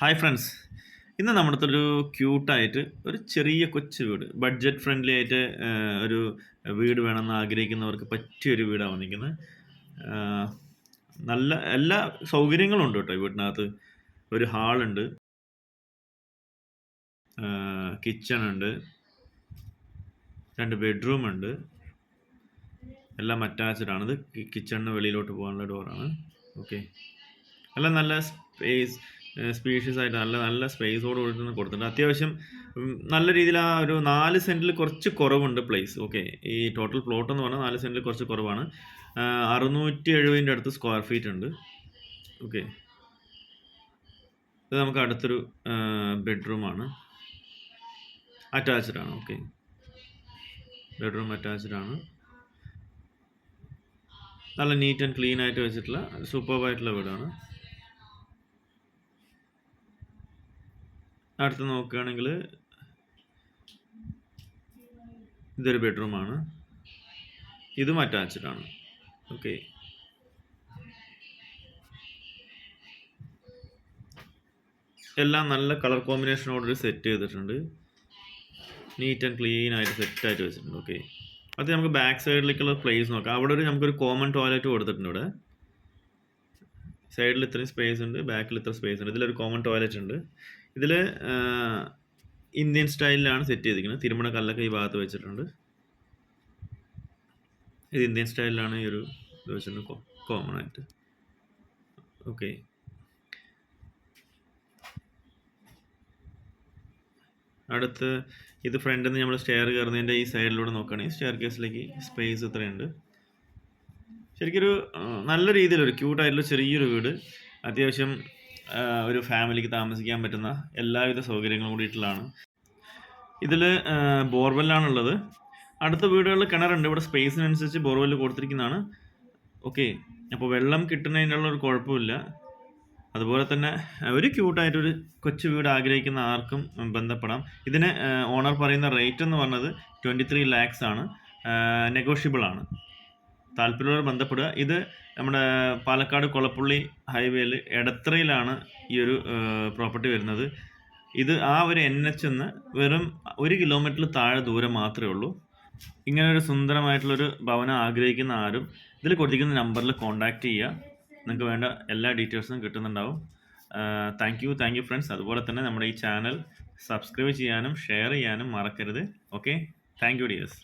Hi friends ഇന്ന് നമ്മുടെ അടുത്തൊരു ക്യൂട്ടായിട്ട് ഒരു ചെറിയ കൊച്ചു വീട് ബഡ്ജറ്റ് ഫ്രണ്ട്ലി ആയിട്ട് ഒരു വീട് വേണമെന്ന് ആഗ്രഹിക്കുന്നവർക്ക് പറ്റിയൊരു വീടാണ് വന്നിരിക്കുന്നത്. നല്ല എല്ലാ സൗകര്യങ്ങളും ഉണ്ട് കേട്ടോ ഈ വീട്ടിനകത്ത് ഒരു ഹാളുണ്ട്. കിച്ചൺ ഉണ്ട്. രണ്ട് ബെഡ്റൂം ഉണ്ട്. എല്ലാം അറ്റാച്ച്ഡാണ് ഇത് കിച്ചണിന് വെളിയിലോട്ട് പോകാനുള്ള ഡോറാണ് ഓക്കെ എല്ലാം നല്ല സ്പേസ് സ്പീഷ്യസ് ആയിട്ട് നല്ല നല്ല സ്പേസോട് കൂടി കൊടുത്തിട്ടുണ്ട്. അത്യാവശ്യം നല്ല രീതിയിൽ ആ ഒരു നാല് സെന്റിൽ കുറച്ച് കുറവുണ്ട് പ്ലേസ് ഓക്കെ ഈ ടോട്ടൽ പ്ലോട്ട് എന്ന് പറഞ്ഞാൽ നാല് സെന്റിൽ കുറച്ച് കുറവാണ്. അറുന്നൂറ്റി എഴുപതിന്റെ അടുത്ത് സ്ക്വയർ ഫീറ്റ് ഉണ്ട്. ഓക്കെ ഇത് നമുക്ക് അടുത്തൊരു ബെഡ്റൂമാണ് അറ്റാച്ച്ഡ് ആണ്. ഓക്കെ ബെഡ്റൂം അറ്റാച്ച്ഡ് ആണ്. നല്ല നീറ്റ് ആൻഡ് ക്ലീൻ ആയിട്ട് വെച്ചിട്ടുള്ള സൂപ്പർബായിട്ടുള്ള വീടാണ്. അടുത്ത് നോക്കുകയാണെങ്കിൽ ഇതൊരു ബെഡ്റൂമാണ്. ഇതും അറ്റാച്ച്ഡാണ് ഓക്കെ എല്ലാം നല്ല കളർ കോമ്പിനേഷനോട് സെറ്റ് ചെയ്തിട്ടുണ്ട്. നീറ്റ് ആൻഡ് ക്ലീൻ ആയിട്ട് സെറ്റ് ആയിട്ട് വെച്ചിട്ടുണ്ട്. ഓക്കെ അത് നമുക്ക് ബാക്ക് സൈഡിലേക്കുള്ള പ്ലേസ് നോക്കാം. അവിടെ ഒരു നമുക്കൊരു കോമൺ ടോയ്ലറ്റ് കൊടുത്തിട്ടുണ്ട് ഇവിടെ. സൈഡിൽ ഇത്രയും സ്പേസ് ഉണ്ട് ബാക്കിൽ ഇത്ര സ്പേസ് ഉണ്ട്. ഇതിലൊരു കോമൺ ടോയ്ലറ്റ് ഉണ്ട്. ഇതിൽ ഇന്ത്യൻ സ്റ്റൈലിലാണ് സെറ്റ് ചെയ്തിരിക്കുന്നത്. തിരുമണ കല്ലൊക്കെ ഈ ഭാഗത്ത് വെച്ചിട്ടുണ്ട്. ഇത് ഇന്ത്യൻ സ്റ്റൈലിലാണ് ഈ ഒരു വെച്ചിട്ടുണ്ട് കോമൺ ആയിട്ട്. ഓക്കെ അടുത്ത് ഇത് ഫ്രണ്ടിൽ നിന്ന് നമ്മൾ സ്റ്റെയർ കയറുന്നതിന്റെ ഈ സൈഡിലൂടെ നോക്കുകയാണെങ്കിൽ സ്റ്റെയർ കേസിലേക്ക് സ്പേസ് ഇത്രയുണ്ട്. ശരിക്കൊരു നല്ല രീതിയിലൊരു ക്യൂട്ടായിട്ടുള്ള ചെറിയൊരു വീട്. അത്യാവശ്യം ഒരു ഫാമിലിക്ക് താമസിക്കാൻ പറ്റുന്ന എല്ലാവിധ സൗകര്യങ്ങളും കൂടിയിട്ടുള്ളതാണ്. ഇതിൽ ബോർവെല്ലാണുള്ളത്. അടുത്ത വീടുകളിൽ കിണറുണ്ട്. ഇവിടെ സ്പേസിനനുസരിച്ച് ബോർവെൽ കൊടുത്തിരിക്കുന്നതാണ്. ഓക്കെ അപ്പോൾ വെള്ളം കിട്ടുന്നതിനുള്ള ഒരു കുഴപ്പമില്ല. അതുപോലെ തന്നെ ഒരു ക്യൂട്ടായിട്ടൊരു കൊച്ചു വീട് ആഗ്രഹിക്കുന്ന ആർക്കും ബന്ധപ്പെടാം. ഇതിന് ഓണർ പറയുന്ന റേറ്റ് എന്ന് പറഞ്ഞത് ട്വന്റി ത്രീ ലാക്സ് ആണ്. നെഗോഷ്യബിൾ ആണ് താല്പര്യമുള്ളവർ ബന്ധപ്പെടുക. ഇത് നമ്മുടെ പാലക്കാട് കൊളപ്പുള്ളി ഹൈവേയിൽ എടത്രയിലാണ് ഈ ഒരു പ്രോപ്പർട്ടി വരുന്നത്. ഇത് ആ ഒരു എൻ എച്ച് എന്ന് വെറും ഒരു കിലോമീറ്ററിൽ താഴെ ദൂരം മാത്രമേ ഉള്ളൂ. ഇങ്ങനെ ഒരു സുന്ദരമായിട്ടുള്ളൊരു ഭവനം ആഗ്രഹിക്കുന്ന ആരും ഇതിൽ കൊടുത്തിരിക്കുന്ന നമ്പറിൽ കോൺടാക്റ്റ് ചെയ്യുക. നിങ്ങൾക്ക് വേണ്ട എല്ലാ ഡീറ്റെയിൽസും കിട്ടുന്നുണ്ടാവും. Thank you thank you friends അതുപോലെ തന്നെ നമ്മുടെ ഈ ചാനൽ സബ്സ്ക്രൈബ് ചെയ്യാനും ഷെയർ ചെയ്യാനും മറക്കരുത്. Okay thank you dears